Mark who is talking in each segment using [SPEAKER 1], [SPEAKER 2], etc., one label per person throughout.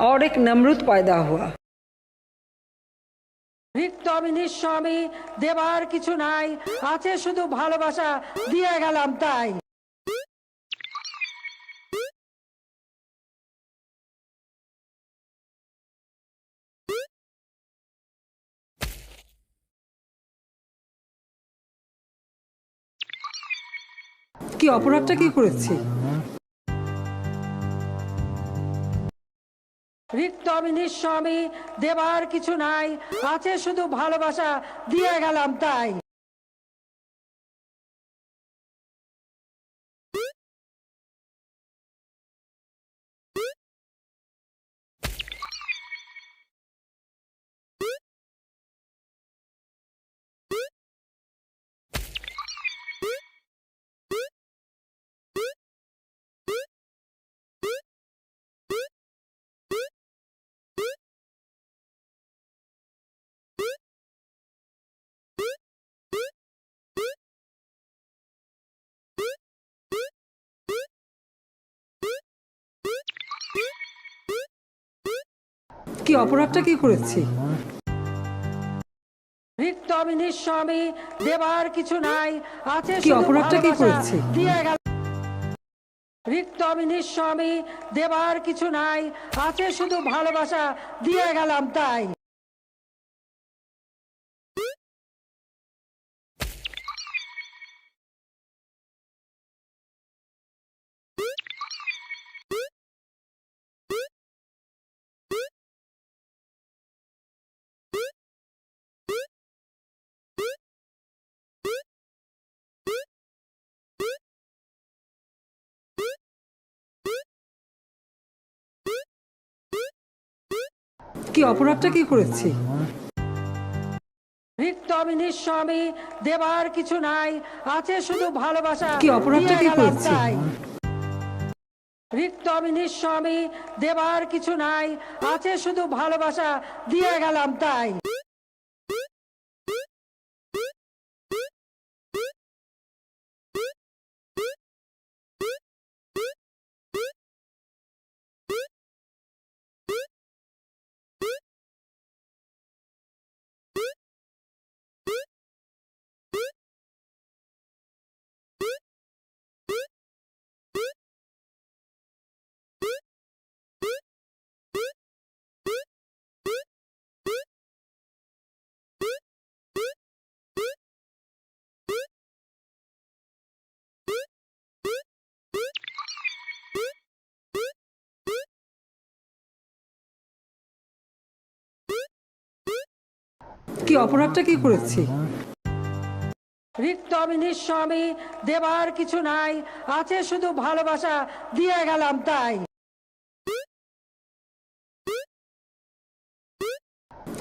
[SPEAKER 1] और एक नमरूद पैदा हुआ
[SPEAKER 2] রিক্ত আমি নিঃস্ব আমি দেবার কিছু নাই আছে শুধু ভালোবাসা দিয়ে গেলাম তাই
[SPEAKER 1] কি অপরাধটা কি করেছি
[SPEAKER 2] রিক্ত আমি নিঃস্ব আমি দেবার কিছু নাই আছে শুধু ভালোবাসা দিয়ে গেলাম তাই।
[SPEAKER 1] কি অপরাধটা কি করেছি?
[SPEAKER 2] আমি দেবার কিছু নাই আছে
[SPEAKER 1] কি অপরাধটা কি
[SPEAKER 2] ভালোবাসা
[SPEAKER 1] করেছি?
[SPEAKER 2] দিয়ে গেল। রিক্ত আমি নিঃস্ব দেবার কিছু নাই আছে শুধু ভালোবাসা দিয়ে গেলাম তাই।
[SPEAKER 1] কি অপরাধটা কি করেছি?
[SPEAKER 2] দেবার কিছু নাই আছে শুধু ভালোবাসা
[SPEAKER 1] কি অপরাধটা কি করেছি?
[SPEAKER 2] দেবার কিছু নাই আছে শুধু ভালোবাসা দিয়ে গেলাম তাই।
[SPEAKER 1] কি অপরাধটা কি করেছি?
[SPEAKER 2] রিক্ত আমি নিঃস্ব আমি দেবার কিছু নাই আছে শুধু ভালোবাসা দিয়ে গেলাম তাই।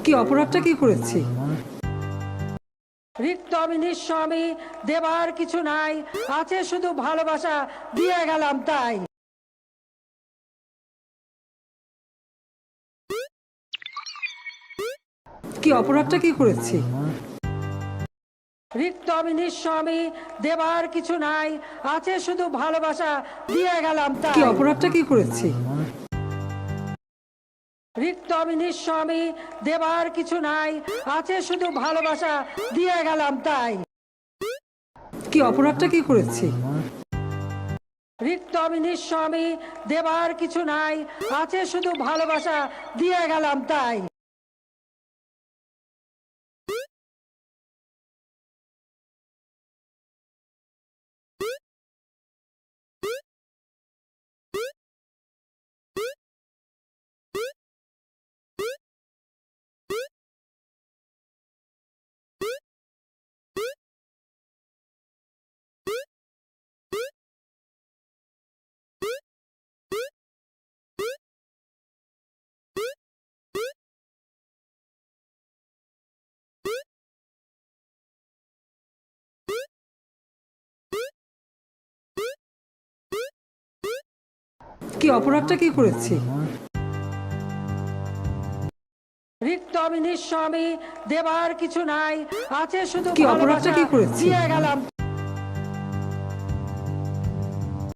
[SPEAKER 1] কি অপরাধটা কি করেছি?
[SPEAKER 2] রিক্ত আমি নিঃস্ব আমি দেবার কিছু নাই আছে শুধু ভালোবাসা দিয়ে গেলাম তাই।
[SPEAKER 1] কি অপরাধটা কি করেছি?
[SPEAKER 2] রিক্ত আমি নিঃস্ব আমি দেবার কিছু নাই আছে শুধু ভালোবাসা দিয়ে গেলাম
[SPEAKER 1] কি
[SPEAKER 2] তাই
[SPEAKER 1] অপরাধটা কি করেছি?
[SPEAKER 2] রিক্ত আমি নিঃস্ব আমি দেবার কিছু নাই আছে শুধু ভালোবাসা দিয়ে গেলাম তাই।
[SPEAKER 1] কি অপরাধটা কি করেছি?
[SPEAKER 2] রিক্ত আমি নিঃস্ব আমি দেবার কিছু নাই আছে শুধু ভালোবাসা দিয়ে গেলাম তাই।
[SPEAKER 1] কি অপরাধটা কি করেছি?
[SPEAKER 2] দেবার কিছু নাই। আছে শুধু
[SPEAKER 1] কি অপরাধটা কি করেছি?
[SPEAKER 2] দিয়ে গেলাম।